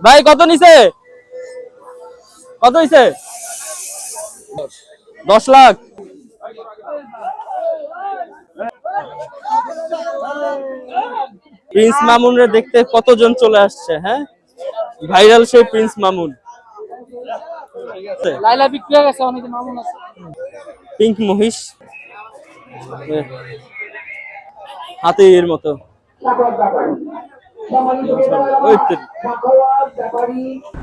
ভাই কত নিছে? কত হইছে? দশ লাখ। প্রিন্স মামুনরে দেখতে কতজন চলে আসছে হ্যাঁ? ভাইরাল সেই প্রিন্স মামুন। লাইলা বিক্রি হয়ে গেছে অনেক মামুন আছে। পিঙ্ক মহিষ। হাতির মতো।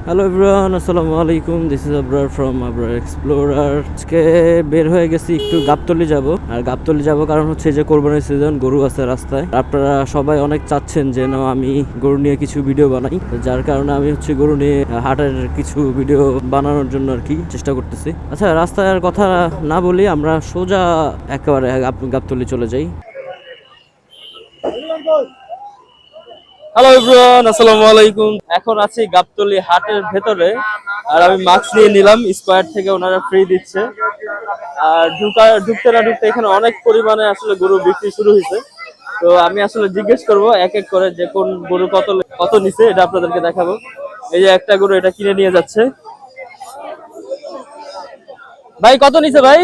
হ্যালো এভরিওয়ান আসসালামু আলাইকুম this is Abrar from Abrar explorer আজকে বের হয়ে গেছি একটু গাবতলি যাব। আর গাবতলি যাব কারণ হচ্ছে যে কোরবানির সিজন গরু আছে রাস্তায়। আপনারা সবাই অনেক চাচ্ছেন যে না আমি গরু নিয়ে কিছু ভিডিও বানাই। যার কারণে আমি হচ্ছে গরু নিয়ে হাটের কিছু ভিডিও বানানোর জন্য আর কি চেষ্টা করতেছি। আচ্ছা রাস্তার কথা না বলি, আমরা সোজা একেবারে গাব- গাবতলি চলে যাই। হ্যালো এভরিওয়ান আসসালামু আলাইকুম। এখন আছি গাবতলি হাটের ভেতরে। আর আমি মাস্ক নিয়ে নিলাম, স্কোয়ার থেকে ওনারা ফ্রি দিচ্ছে। আর ঢুকা ঢুকতে না ঢুকতে এখানে অনেক পরিমাণে আসলে গরু বিক্রি শুরু হয়েছে। তো আমি আসলে জিজ্ঞেস করব এক এক করে যে কোন গরু কত কত নিছে, এটা আপনাদেরকে দেখাবো। এই যে একটা গরু এটা কিনে নিয়ে যাচ্ছে। ভাই, কত নিছে ভাই?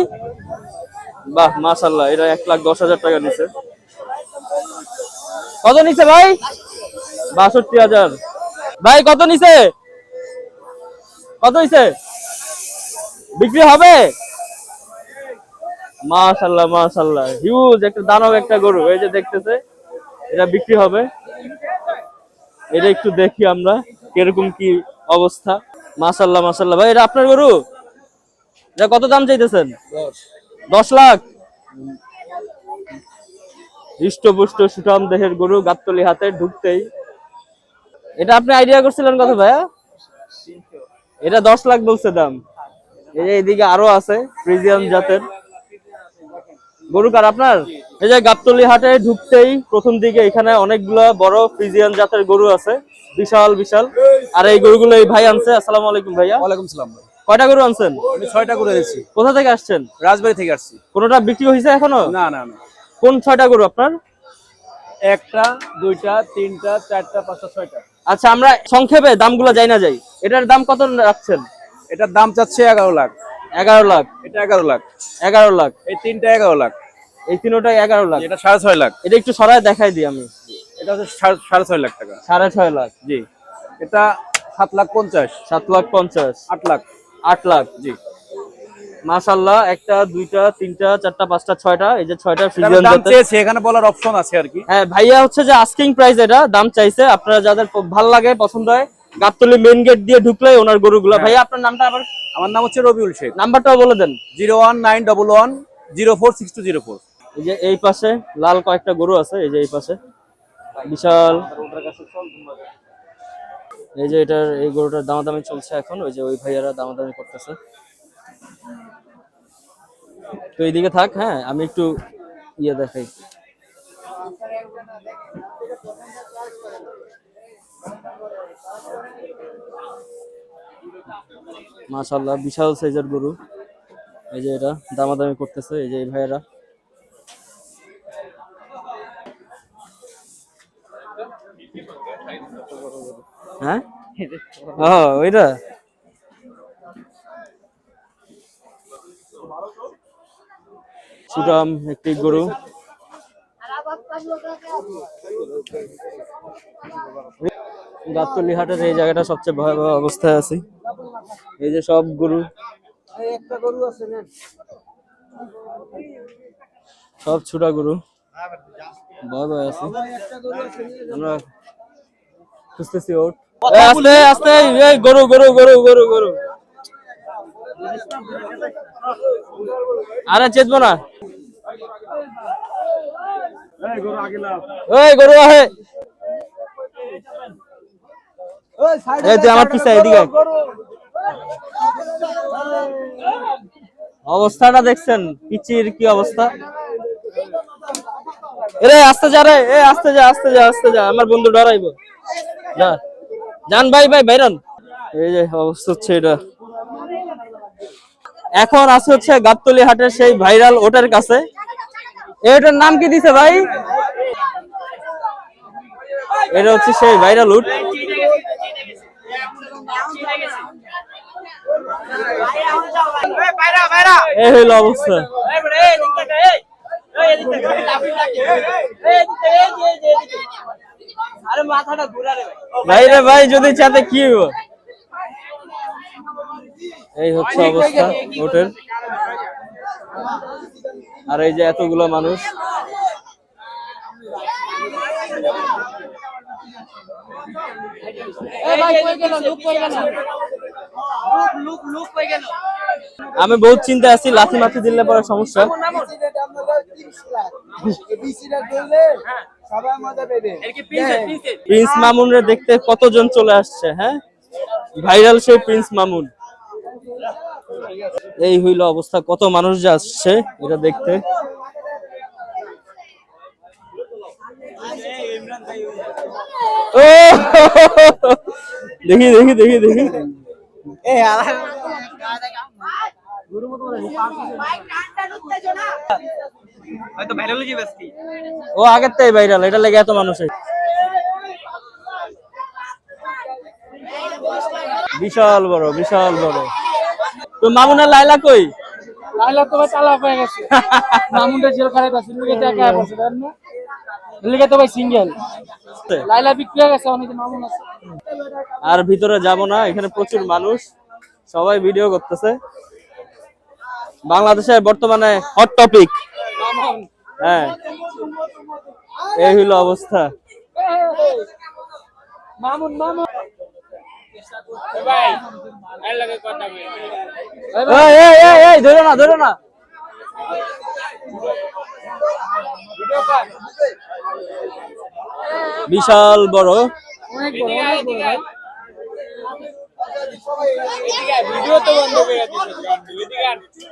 বাহ মাশাল্লাহ এটা এক লাখ দশ হাজার টাকা নিছে। কত নিছে ভাই? বাষট্টি হাজার। ভাই কত নিছে? কত হইছে? বিক্রি হবে? মাশাল্লাহ মাশাল্লাহ। হিউজ একটা দানব একটা গরু। এই যে দেখতেছে এটা বিক্রি হবে। এটা একটু দেখি আমরা কীরকম কি অবস্থা। মাশাল্লাহ মাশাল্লাহ। ভাই এটা আপনার গরু? এটা কত দাম চাইতেছেন? দশ লাখ? হৃষ্টপুষ্ট সুঠাম দেহের গরু গাবতলি হাতে ঢুকতেই এটা আপনি আইডিয়া করছিলেন কত ভাইয়া? এটা দশ লাখ বলছে দাম। এই যে এদিকে আরও আছে ফ্রিজিয়ান জাতের। গরু কার আপনার? এই যে গাবতলি হাটে ঢুকতেই প্রথম দিকে এখানে অনেকগুলো বড় ফ্রিজিয়ান জাতের গরু আছে। বিশাল বিশাল। আর এই গরুগুলো এই ভাই আনছে। আসসালামু আলাইকুম ভাইয়া। ওয়ালাইকুম সালাম ভাই। কয়টা গরু আনছেন? আমি ছয়টা গরু দিয়েছি কোথা থেকে আসছেন? রাজবাড়ি থেকে আসছি। কোনোটা বিক্রি হয়েছে এখনও? না না না। কোন ছয়টা গরু আপনার? একটা দুইটা তিনটা চারটা পাঁচটা ছয়টা। আচ্ছা আমরা সংক্ষেপে দামগুলো যাই না যাই। এটার দাম কত রাখছেন? এটার দাম চাচ্ছে এগারো লাখ। এগারো লাখ। এটা এগারো লাখ। এগারো লাখ। এই তিনটা এগারো লাখ। এই তিনোটাই এগারো লাখ। এটা সাড়ে ছয় লাখ। এটা একটু সরায় দেখাই দিই আমি। এটা হচ্ছে সাড়ে ছয় লাখ টাকা। সাড়ে ছয় লাখ। জি। এটা সাত লাখ পঞ্চাশ। সাত লাখ পঞ্চাশ। আট লাখ। আট লাখ। জি। মাশাল্লাহ একটা দুইটা তিনটা চারটা পাঁচটা ছয়টা এই যে ছয়টা ফ্রিজিয়ান দাম জাতের। চেয়েছি এখানে বলার অপশন আছে আর কি। হ্যাঁ ভাইয়া হচ্ছে যে আস্কিং প্রাইস এটা দাম চাইছে আপনারা যাদের ভালো লাগে পছন্দ হয় গাবতলি মেইন গেট দিয়ে ঢুকলে ওনার গরুগুলা। ভাইয়া আপনার নামটা আবার? আমার নাম হচ্ছে রবিউল শেখ। নাম্বারটাও বলে দেন। Zero one nine double one zero four six two zero four. এই যে এই পাশে লাল কয়েকটা গরু আছে এই যে এই পাশে। বিশাল। এই যে এটার এই গরুটার দামাদামি চলছে এখন ওই যে ওই ভাইয়ারা দামাদামি করতেছে। তো এইদিকে থাক হ্যাঁ আমি একটু ইয়ে দেখাই। মাশাল্লাহ বিশাল সাইজের গরু। এই যে এটা দামাদামি করতেছে এই যে এই ভাইয়েরা। হ্যাঁ? ও ওইটা? সুটাম একটি গরু। গাবতলি হাটের এই জায়গাটা সবচেয়ে ভয়াবহ অবস্থায় আছে। এই যে সব গরু। সব ছোটা আছে। গরু গরু। আরে, চেতবো না। এই গরু আহে। এই তুই আমার পিছা এদিকে অবস্থাটা দেখছেন পিচির কি অবস্থা? এরে আস্তে যা রে এ আস্তে যা আস্তে যা আস্তে যা আমার বন্ধু ডরাইবো। যা যান ভাই ভাই বাইরন। এই যে অবস্থা হচ্ছে এটা। এখন আছে হচ্ছে গাবতলি হাটের সেই ভাইরাল ওটার কাছে। এটার নাম কি দিছে ভাই? এটা হচ্ছে সেই ভাইরাল উট। এই হইল অবস্থা। ভাই রে ভাই, যদি চাতে কি এই হচ্ছে অবস্থা হোটেল আর এই যে এতগুলো মানুষ। এই ভাই কই গেল? লুক কই গেল? লুক লুক কই গেল? আমি বহুত চিন্তা আছি লাথি মাথি দিলে পরে সমস্যা। প্রিন্স মামুন রে দেখতে কতজন চলে আসছে হ্যাঁ? ভাইরাল সেই প্রিন্স মামুন এই হইল অবস্থা, কত মানুষ যে আসছে এটা দেখতে। দেখি দেখি দেখি দেখি। ও, আগের তাই ভাইরাল এটা লেগে এত মানুষের। বিশাল বড় বিশাল বড়। তো মামুনা লাইলা কই? লাইলা তো ভাই তালা হয়ে গেছে। মামুনটা জেল খারাপ আছে লিগে তো একা বসে না? লিগে তো ভাই সিঙ্গেল লাইলা বিক্রি হয়ে গেছে অনেক মামুন আছে। আর ভিতরে যাব না এখানে প্রচুর মানুষ সবাই ভিডিও করতেছে। বাংলাদেশের বর্তমানে হট টপিক হ্যাঁ এই হইল অবস্থা। মামুন মামুন। ধরো না ধরো না। বিশাল বড়। ভিডিও তো বন্ধ করে দিয়েছে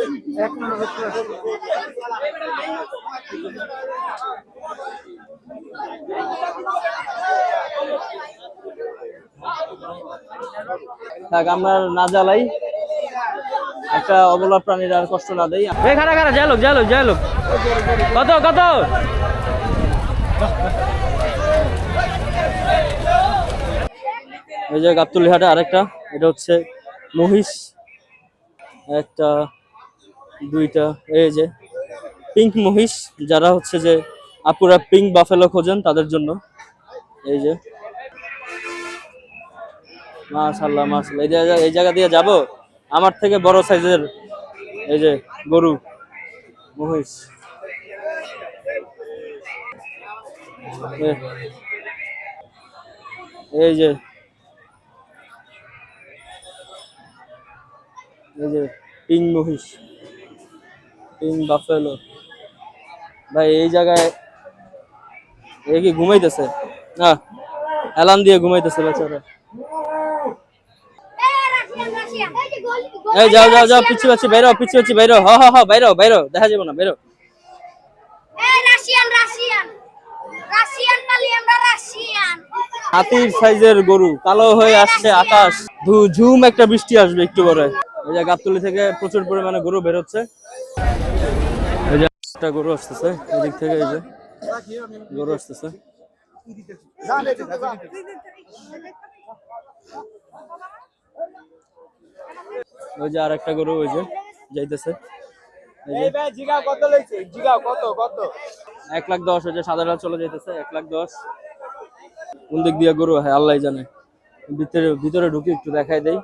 আন। থাক, আমরা না জ্বালাই। একটা অবলা প্রাণীর আর কষ্ট না এই খারা খারা যাই লোক যাই লোক যাই লোক। কত কত? এই যে গাবতলি হাটে আরেকটা, এটা হচ্ছে মহিষ। একটা দুইটা, এই যে পিঙ্ক মহিষ, যারা হচ্ছে যে আপুরা পিঙ্ক বাফেলো খোঁজেন তাদের জন্য। এই যে। মাশাল্লাহ মাশাল্লাহ। এই জায়গা এই জায়গা দিয়ে যাব? আমার থেকে বড় সাইজের, এই যে গরু, মহিষ। এই যে। এই যে পিঙ্ক মহিষ। Pink buffalo. ভাই, এই জায়গায় কি ঘুমাইতেছে? না, অ্যালার্ম দিয়ে ঘুমাইতেছে বেচারা। এই, যাও যাও যাও পিছু পাচ্ছি বাইরো পিছু পাচ্ছি বাইরো, হ হ হ, বাইরো বাইরো, দেখা যাবে না রাশিয়ান হাতির সাইজের গরু, কালো হয়ে আসছে আকাশ। ঝুম একটা বৃষ্টি আসবে একটু পরে। এই যে গাবতলি থেকে প্রচুর পরিমাণে গরু বেরোচ্ছে একটা গরু আসতেছে এদিক থেকে এই যে গরু আসতেছে। ওই যে আর একটা গরু ওই যে যাইতেছে। যে এক লাখ দশ হয়েছে সাধারণ চলে যাইতেছে এক লাখ দশ। কোন দিক দিয়ে গরু হ্যাঁ আল্লাহ জানে। ভিতরে ভিতরে ঢুকি একটু দেখাই দেই।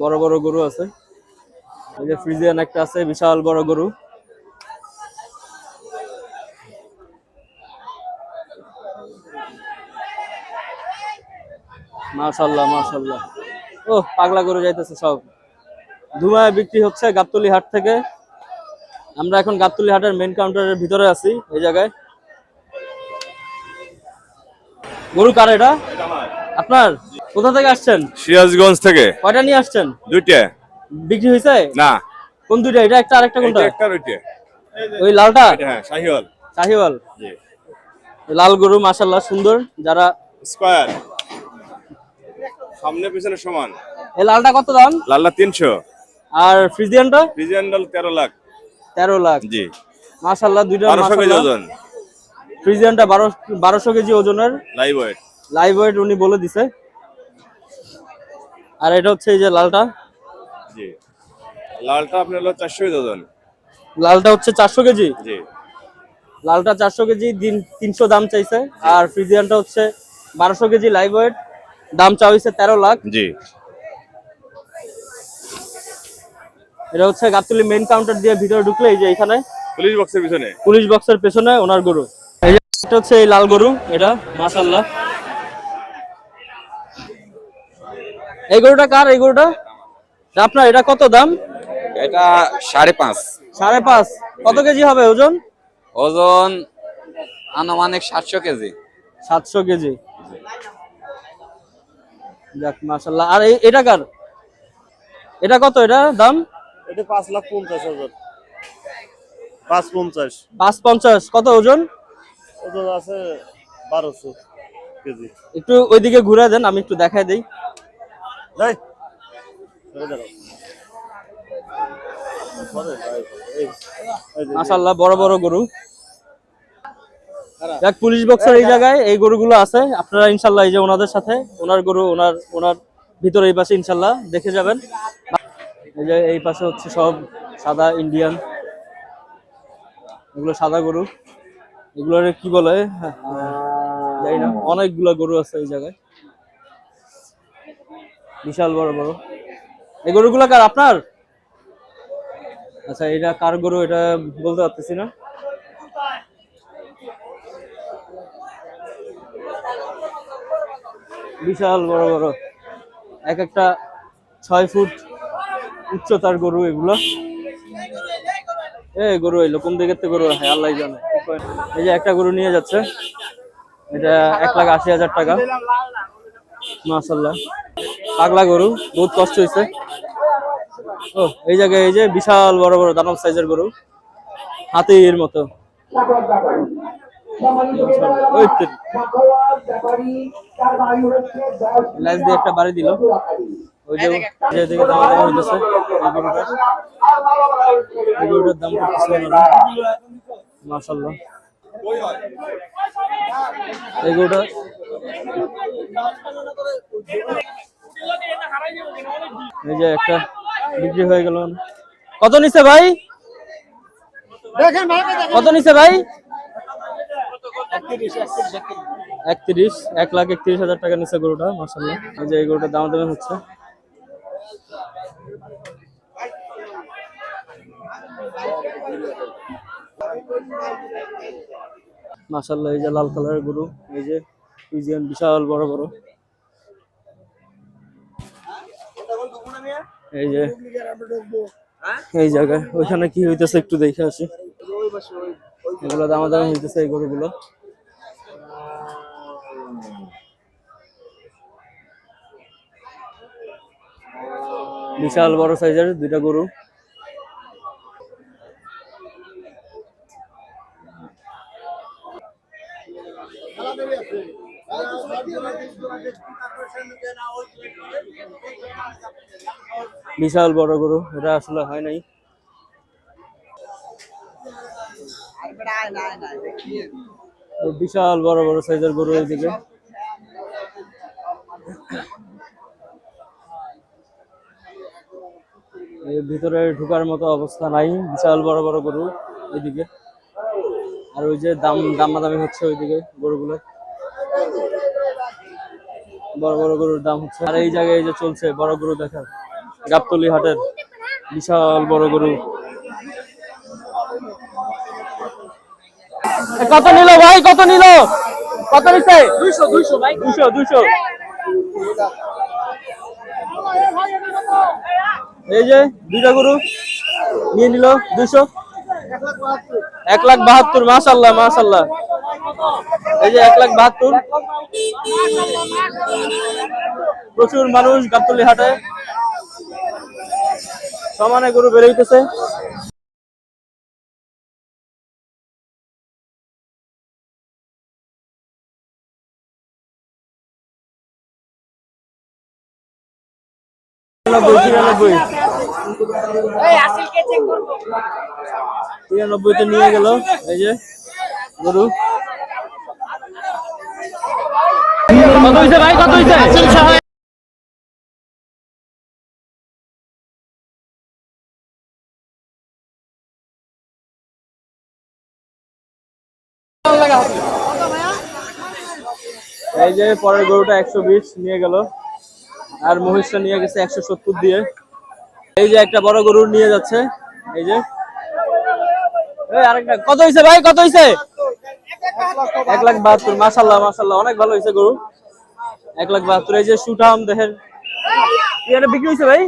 বড় বড় গরু আছে। এই যে ফ্রিজিয়ান একটা আছে বিশাল বড় গরু। মাশাল্লাহ মাশাল্লাহ ও পাগলা গরু যাইতেছে সব। ধুমায় বিক্রি হচ্ছে গাবতলি হাট থেকে। আমরা এখন গাবতলি হাটের মেন কাউন্টারের ভিতরে আছি এই জায়গায়। গরু কার এটা? আপনার? কোথা থেকে আসছেন? সিরাজগঞ্জ থেকে। কয়টা নিয়ে আসছেন? দুইটা। বিক্রি হয়েছে? না। কোন দুইটা? এটা একটা আরেকটা কোনটা? একটা দুইটা ওই লালটা? হ্যাঁ শাহিওয়াল। শাহিওয়াল। জি। লাল গরু মাশাল্লাহ সুন্দর। যারা স্কয়ার। সামনে পিছনে সমান। এই লালটা কত দাম? লাল্লা তিনশো। আর ফ্রিজিয়ানটা? রিজেন্ডাল তেরো লাখ। তেরো লাখ। জি। মাশাল্লাহ দুইটা বারোশো কেজি ওজন। ফ্রিজিয়ানটা বারো বারোশো কেজি ওজনের। লাইভ ওয়েট লাইভ ওয়েট উনি বলে দিছে। আর এটা হচ্ছে এই যে লালটা। জি। লালটা আপনার হলো চারশো কেজি ওজন। লালটা হচ্ছে চারশো কেজি? জি। লালটা চারশো কেজি দিন তিনশো দাম চাইছে। আর ফ্রিজিয়ানটা হচ্ছে বারোশো কেজি লাইভ ওয়েট দাম চা হয়েছে তেরো লাখ। জি। এটা হচ্ছে গাবতলি মেইন কাউন্টার দিয়ে ভিতরে ঢুকলে এই যে এখানে। পুলিশ বক্সের পিছনে? পুলিশ বক্সের পেছনে ওনার গরু। এই যে এটা হচ্ছে এই লাল গরু এটা মাশাল্লাহ এই গরুটা কার এই গরুটা? আপনার এটা কত দাম? এটা সাড়ে পাঁচ। সাড়ে পাঁচ। কত কেজি হবে ওজন? ওজন আনুমানিক সাতশো কেজি। সাতশো কেজি। যাক মাশাল্লাহ আর এটা কার? এটা কত এটা দাম? এটা পাঁচ লাখ পঞ্চাশ হাজার। পাঁচ পঞ্চাশ। পাঁচ পঞ্চাশ। কত ওজন? ওজন আছে বারোশো কেজি। একটু ওইদিকে ঘুরে দেন আমি একটু দেখাই দিই। যাই মাশাল্লাহ বড় বড় গরু। যাক পুলিশ বক্সের এই জায়গায়, এই গরুগুলো আছে। আপনারা ইনশাল্লাহ এই যে ওনাদের সাথে, ওনার গরু, ওনার ওনার ভিতরে এই পাশে ইনশাল্লাহ দেখে যাবেন। এই যে এই পাশে হচ্ছে সব সাদা ইন্ডিয়ান এগুলো সাদা গরু। কি বলে? জানি না, অনেকগুলো গরু আছে এই জায়গায়। বিশাল বড় বড়। এই গরুগুলো কার, আপনার? আচ্ছা এটা কার গরু? এটা বলতে পারতেছি না। বিশাল বড় বড়। এক একটা ছয় ফুট উচ্চতার গরু এগুলো। এ, গরু এলো, কোন থেকে গরু হ্যাঁ আল্লাহ জানে। এই যে একটা গরু নিয়ে যাচ্ছে। এটা এক লাখ আশি হাজার টাকা। মাসাল্লাহ পাগলা গরু, বহুত কষ্ট হয়েছে ও, এই জায়গায় এই যে বিশাল বড় বড়, দানব সাইজের গরু। হাতির মতো। ওই তো। দিয়ে একটা বাড়ি দিল। ওই যে যেদিকে দাম দেওয়া হইতেছে। এই গরুটার দাম করতেছে মাসাল্লাহ এই গরুটা এই যে একটা বিক্রি হয়ে গেল। কত নিছে ভাই? কত নিছে ভাই? একত্রিশ এক লাখ একত্রিশ হাজার টাকা নিচ্ছে গরুটা মাসাল্লাহ যে এই গরুটার দাম দামে হচ্ছে। মাসাল্লাহ এই যে লাল কালারের গরু, এই যে ফিজিয়ান বিশাল বড় বড়। এই যে, এই জায়গায়, ওইখানে কি হইতেছে একটু দেখে আসি। এগুলো দামাদামি হইতেছে এই গরুগুলো। বিশাল বড় সাইজের দুইটা গরু। বিশাল বড় গরু, এটা আসলে হয় নাই। বিশাল বড় বড় সাইজের গরু এইদিকে ভিতরে ঢুকার মতো অবস্থা নাই। বিশাল বড় বড় গরু এইদিকে আর ওই যে দাম, দামাদামি হচ্ছে ওইদিকে গরুগুলো। বড় বড় গরুর দাম হচ্ছে। আর এই জায়গায় যে চলছে বড় গরু দেখার। গাবতলি হাটের বিশাল বড় গরু। কত নিল ভাই? কত নিল? কত নিচ্ছে দুইশো দুইশো, ভাই। দুইশো দুইশো। এই যে দুইটা গরু নিয়ে নিল দুইশো। এক লাখ বাহাত্তর, মাশাল্লাহ মাশাল্লাহ। এই যে এক লাখ বাহাত্তর। প্রচুর মানুষ গাবতলি হাটে। সমানে গরু বেড়ে হইতেছে তিরানব্বই তিরানব্বই। তিরানব্বইতে নিয়ে গেল এই যে গরু। কত হয়েছে ভাই? কত হয়েছে এই যে পরের গরুটা একশো বিশ নিয়ে গেল। আর মহিষটা নিয়ে গেছে একশো সত্তর দিয়ে। এই যে একটা বড় গরু নিয়ে যাচ্ছে। এই যে। আরেকটা। কত হয়েছে ভাই? কত হয়েছে এক লাখ বাহাত্তর। মাসাল্লাহ মাসাল্লাহ অনেক ভালো হয়েছে গরু। এক লাখ বাহাত্তর। এই যে সুঠাম এটা বিক্রি হয়েছে ভাই?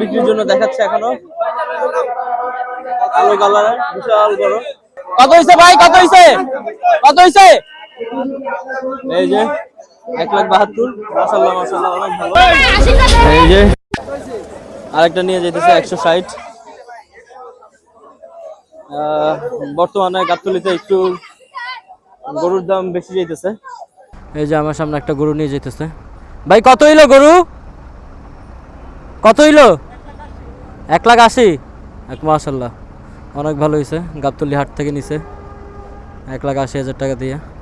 বিক্রির জন্য দেখাচ্ছে এখনও। কালো কালার বিশাল বড়। কত হয়েছে ভাই? কত হয়েছে কত হয়েছে এই যে এক লাখ বাহাত্তর। মাসাল্লাহ মাসাল্লাহ অনেক ভালো। এই যে আরেকটা নিয়ে যেতেছে একশো ষাট। বর্তমানে গাবতলিতে একটু গরুর দাম বেশি যাইতেছে। এই যে আমার সামনে একটা গরু নিয়ে যেতেছে ভাই কত হইল গরু? কত হইল? এক লাখ আশি। এক মাসাল্লাহ অনেক ভালো হয়েছে গাবতলি হাট থেকে নিছে এক লাখ আশি হাজার টাকা দিয়ে।